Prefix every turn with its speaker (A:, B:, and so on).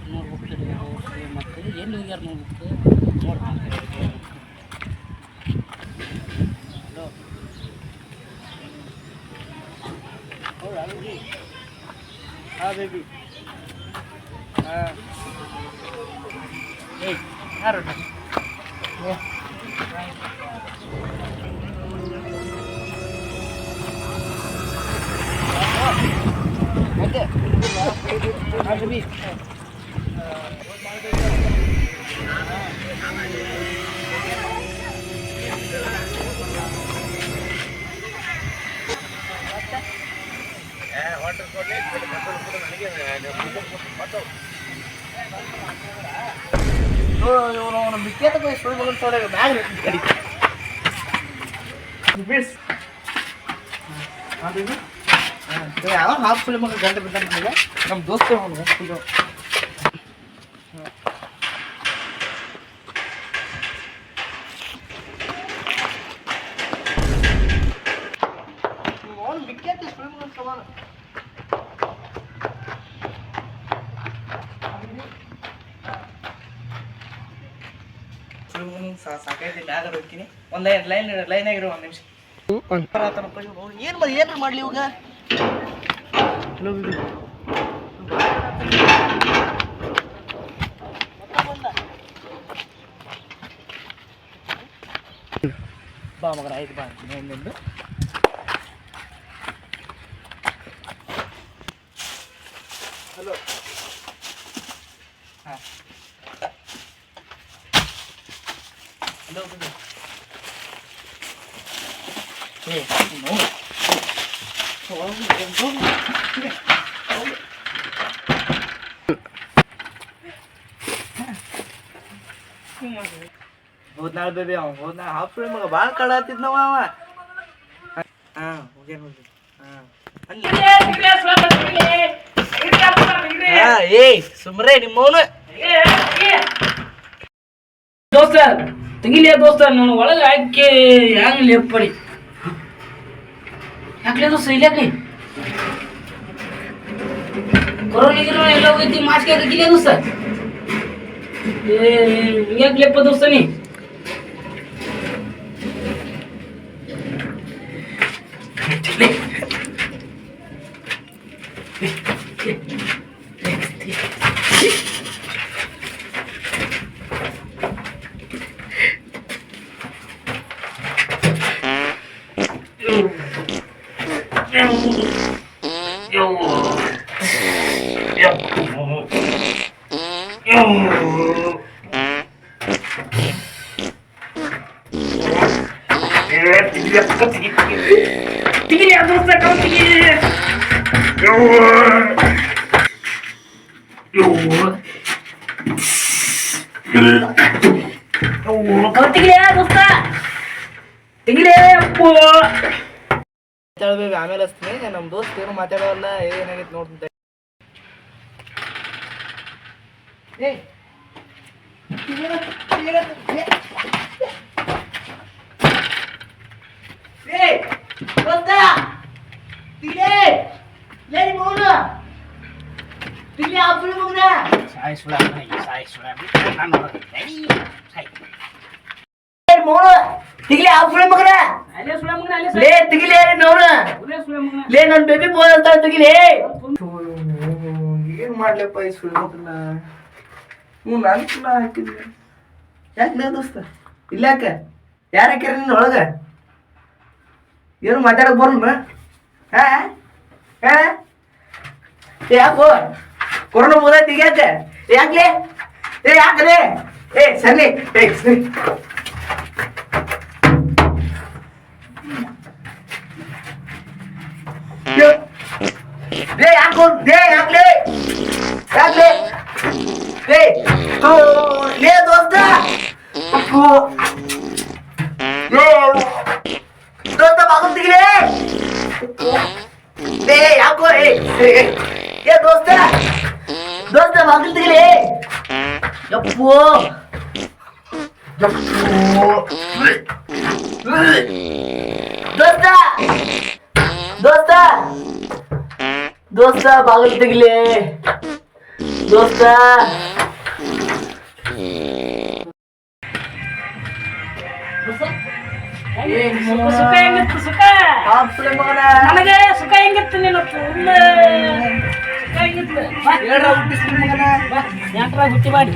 A: ಎಲ್ಲಿ ಮುಂದಿರ್ಬೇಕು ನೋಡ್ಬೇಕು ಮತ್ತು ಎಲ್ಲಿ ಹೋಗ್ಯಾರ ನೋಡ್ಬೇಕು ನೋಡ್ಬೇಕು ಹಲೋ ಹೌದಾ ಬೇಬಿ ಹಾಂ ಬೇಬಿ ಹಾಂ ಏಯ್ ಯಾರು ಮತ್ತೆ ಹಾಂ ಬೇಬಿ ಇವನು ಅವನು ಮಿಕ್ಕೇತ ಬೈ ಸುಳ್ಳು ಮಗನ ಸೋಡ ಬ್ಯಾಗ್ ಗಾಡಿ ಬಿಡ್ಸ್ ಹಾಂ ಹಾಫ್ ಸುಳ್ಳು ಮಗ ಗಂಟೆ ಬಿದ್ದ ನನಗೆ. ನಮ್ಮ ದೋಸ್ತ ಅವನು ಫುಲ್ಲು ಸಾಕೈತಿ ಹೋಗ್ತೀನಿ. ಒಂದು ಲೈನ್ ಲೈನ್ ಲೈನ್ ಆಗಿರೋ ಒಂದು ನಿಮಿಷ. ಏನು ಮಾಡಿ ಏನು ಮಾಡಲಿ ಇವಾಗ? ಹಲೋ ಬಾ ಮಗನ ಆಯ್ತು ಬಾ ಇನ್ನೊಂದೊಂದು ಹಲೋ ಹಾಂ. ಹೋಗು. ಹೋಗು. ಹೋದ್ನಾಳ ಬೇಬಿ ಅವ ಹೋದ್ನಾಳ ಹಾಫ್ ಫ್ರೇಮ್ ಮಗ ಭಾಳ ಕಳಾತಿದ್ನವ ಅವ ಹಾಂ ಹೋಗಿ ಹಾಂ ಏಯ್ ಸುಮ್ರೆ ನಿಮ್ಮವನು
B: ದೋಸ್ತ ತೆಗಿಲಿಯ ದೋಸ್ತ ನಾನು ಒಳಗೆ ಹಾಕಿ ಹೆಂಗ್ ಲೇಪಡಿ ಯಾಕ್ಲೆ ದೋಸ್ತ ಇಲ್ಲಾಕ್ಲಿ ಕೊರೋನಾ ಗಿರೋನ ಎಲ್ಲ ಹೋಗೈತಿ ಮಾಸ್ಕ್ ಹಾಕಿಲ್ಲ ದೋಸ್ತ ಏ ಹಿಂಗ್ಯಾಕ್ ಲೇಪ ದೋಸ್ತ ನೀ ತೆಗಿಲಿ Tingile, gusta. Tingile, po. Cow ತೆಗಿಲಿ ಆ ದೋಸ್ತ ತೆಗಿಲಿ ಅಪ್ಪು
A: ಬೇಬಿ ಆಮೇಲೆ ಹಚ್ತೀನಿ ನಮ್ಮ ದೋಸ್ತ್ ಏನು ಮಾತಾಡೋಲ್ಲ ಏನಾಗೈತೆ ನೋಡ್ತೀನಿ ಏಯ್ ಏಯ್ ದೋಸ್ತ ತಿಳಿ ಏನ್ ಮೌನ ತಿಳಿ ಆಪುಳಿ ಮಗನ
B: ಸಾಯಿ ನಾನು
A: ಏನ್ ಮೌನ ತಿಳಿ ಆಪುಳಿ ಮಗನ
B: ಸುಳ ಮಗನ ಅಲ್ಲೇ
A: ಲೇ ತಿಗಿಲೇ ನೋಡ
B: ಸುಳ ಮಗನ.
A: ಲೇ ನನ್ನ ಬೇಬಿ ಫೋನ್ ಅಂತ ತೆಗಿಲೇ ಏನ್ ಮಾಡ್ಲಪ್ಪ ಈ ಹ್ಞೂ ನಾನು ಕೂಡ ಹಾಕಿದ್ದೆ. ಯಾಕೆ ದೋಸ್ತ? ಇಲ್ಲ ಯಾಕೆ? ಯಾರು ಹಾಕ್ಯಾರ ನಿನ್ನ ಒಳಗ? ಏನು ಮಾತಾಡಕ್ ಹಾ? ಹಾ? ಯಾಕೋ? ಕೊರೋನಾ ಮುದೈತಿ ಯಾಕೆ? ಯಾಕ್ಲೆ ಏ ಯಾಕಲೆ ಏ ಸರಿ ಏ ಸರಿ. 돼. 내 양손, 내 양래. 양래. 내, 또, 내 넣었다. 어. 또, 내, 넣었다 막음 뜨기래. 내 양손, 내 넣었다. 넣었다 막음 뜨기래. 여보. 여보. 넣었다. ದೋಸ್ತ? ದೋಸ್ತ ಬಾಗಿಲು ತೆಗಿಲಿ.
B: ದೋಸ್ತ? ಸುಖ. ಹೆಂಗಿತ್ತು ಸುಖ? ನನಗೆ ಸುಖ ಹೆಂಗಿತ್ತು ನೀನು? ಫುಲ್ ಸುಖ ಹೆಂಗಿತ್ತು?
A: ಹೇಳ್ರ
B: ಹುಟ್ಟಿ ಮಾಡಿ